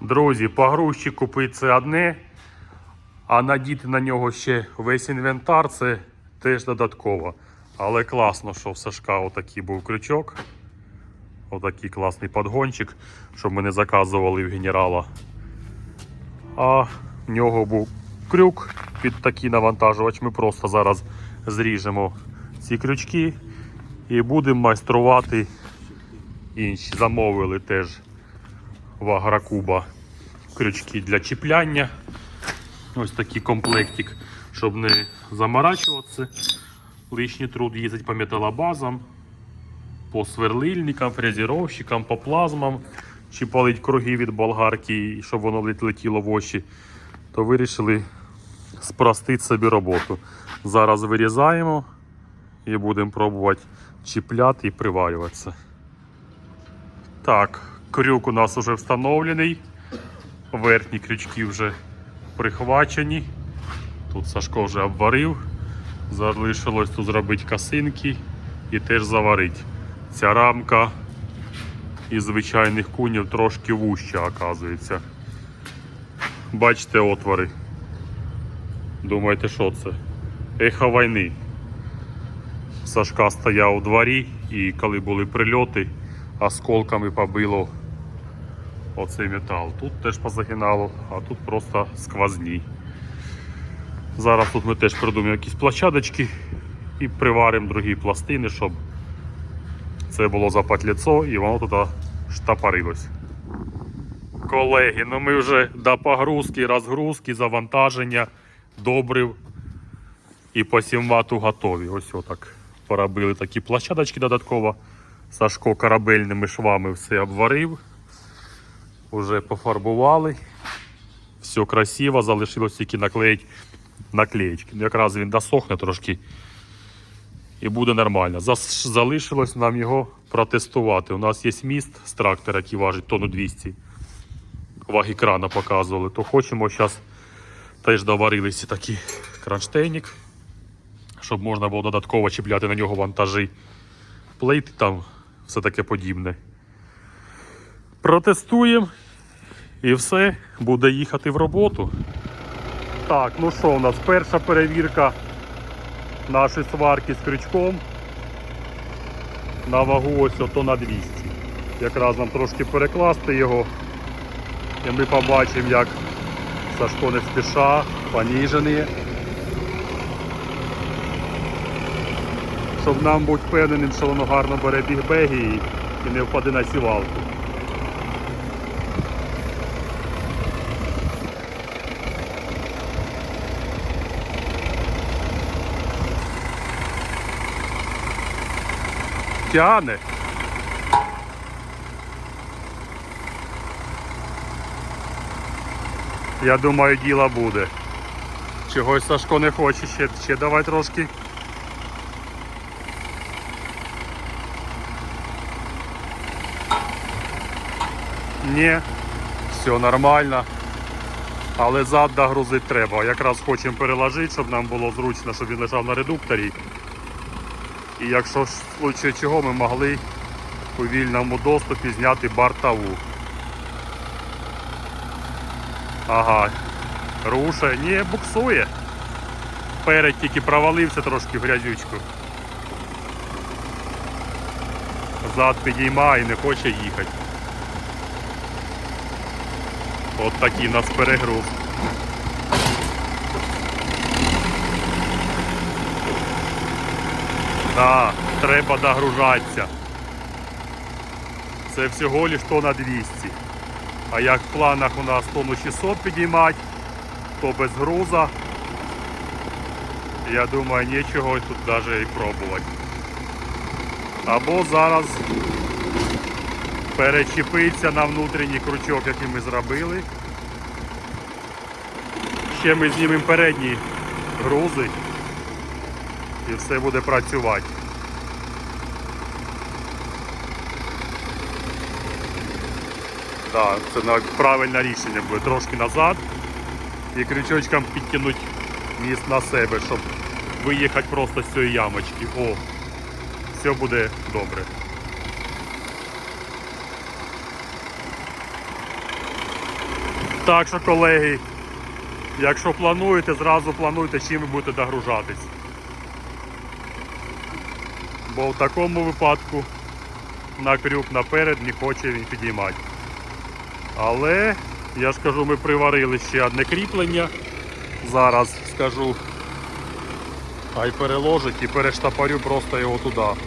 Друзі, погрузчик купити це одне, а надіти на нього ще весь інвентар це теж додатково. Але класно, що в Сашка отакий був крючок. Отакий класний подгончик, щоб ми не заказували в генерала. А в нього був крюк під такий навантажувач. Ми просто зараз зріжемо ці крючки і будемо майструвати інші. Замовили теж в Агрокуба крючки для чіпляння. Ось такий комплектик, щоб не заморачуватися. Лишній труд їздить по металобазам, по сверлильникам, фрезеровщикам, по плазмам, чи палить круги від болгарки, щоб воно летіло в очі, то вирішили спростити собі роботу. Зараз вирізаємо і будемо пробувати чіпляти і приварюватися. Так, крюк у нас вже встановлений. Верхні крючки вже прихвачені. Тут Сашко вже обварив. Залишилось тут зробити косинки і теж заварити. Ця рамка із звичайних кунів трошки вуща, оказується. Бачите отвори. Думаєте, що це? Ехо війни. Сашка стояв у дворі і коли були прильоти, осколками побило оцей метал. Тут теж позагинало, а тут просто сквозні. Зараз тут ми теж придумаємо якісь площадочки і приваримо другі пластини, щоб це було запатліцо і воно туди штапарилось. Колеги, ну ми вже до погрузки, розгрузки, завантаження, добрив і по сімвату готові. Ось отак поробили такі площадочки додатково. Сашко корабельними швами все обварив. Уже пофарбували. Все красиво, залишилось тільки наклеїти наклеєчки. Ну, Якраз він досохне трошки і буде нормально. Залишилось нам його протестувати. У нас є міст з трактора, який важить тонну 200. Ваги крана показували. То хочемо зараз теж доварилися такий кронштейник, щоб можна було додатково чіпляти на нього вантажі, плейти там, все таке подібне. Протестуємо і все, буде їхати в роботу. Так, ну що, у нас перша перевірка нашої сварки з крючком. На вагу ось ото на 200. Якраз нам трошки перекласти його. І ми побачимо, як Сашко не спіша, поніжений. Щоб нам бути впевненим, що воно гарно бере бігбеги і, не впаде на сівалку. Тяне. Я думаю, діла буде. Чогось Сашко не хоче ще, ще давай трошки. Ні, все нормально. Але зад догрузити треба. Якраз хочемо переложити, щоб нам було зручно, щоб він лежав на редукторі. І якщо в случаю чого ми могли у вільному доступі зняти бартову. Ага, руше, ні, буксує. Перед тільки провалився трошки в грязючку. Зад підіймає і не хоче їхати. От такий нас перегруз. Да, треба догружатися. Це всього лиш тонна 200. А як в планах у нас тонну 600 підіймати, то без груза. Я думаю, нічого тут навіть і пробувати. Або зараз перечепиться на внутрішній крючок, який ми зробили. Ще ми знімемо передні грузи і все буде працювати. Так, це правильне рішення буде трошки назад і крючочком підтягнути міст на себе, щоб виїхати просто з цієї ямочки. О, все буде добре. Так що, колеги, якщо плануєте, зразу плануйте, чим ви будете догружатись. Бо в такому випадку на крюк наперед не хоче він підіймати. Але я ж кажу, ми приварили ще одне кріплення. Зараз скажу, хай переложить і перештапарю просто його туди.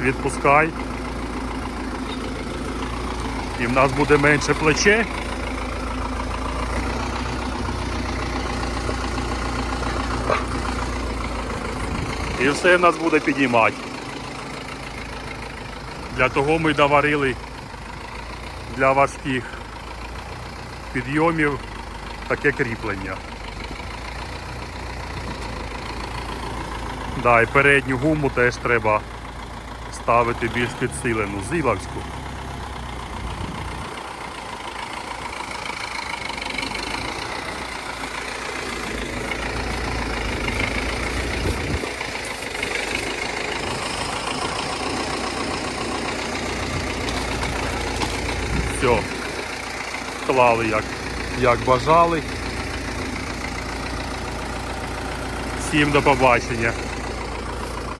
Відпускай. І в нас буде менше плече. І все нас буде піднімати. Для того ми доварили для важких підйомів таке кріплення. Да, і передню гуму теж треба ставити більш підсилену, зілавську. Все. Клали як, як бажали. Всім до побачення.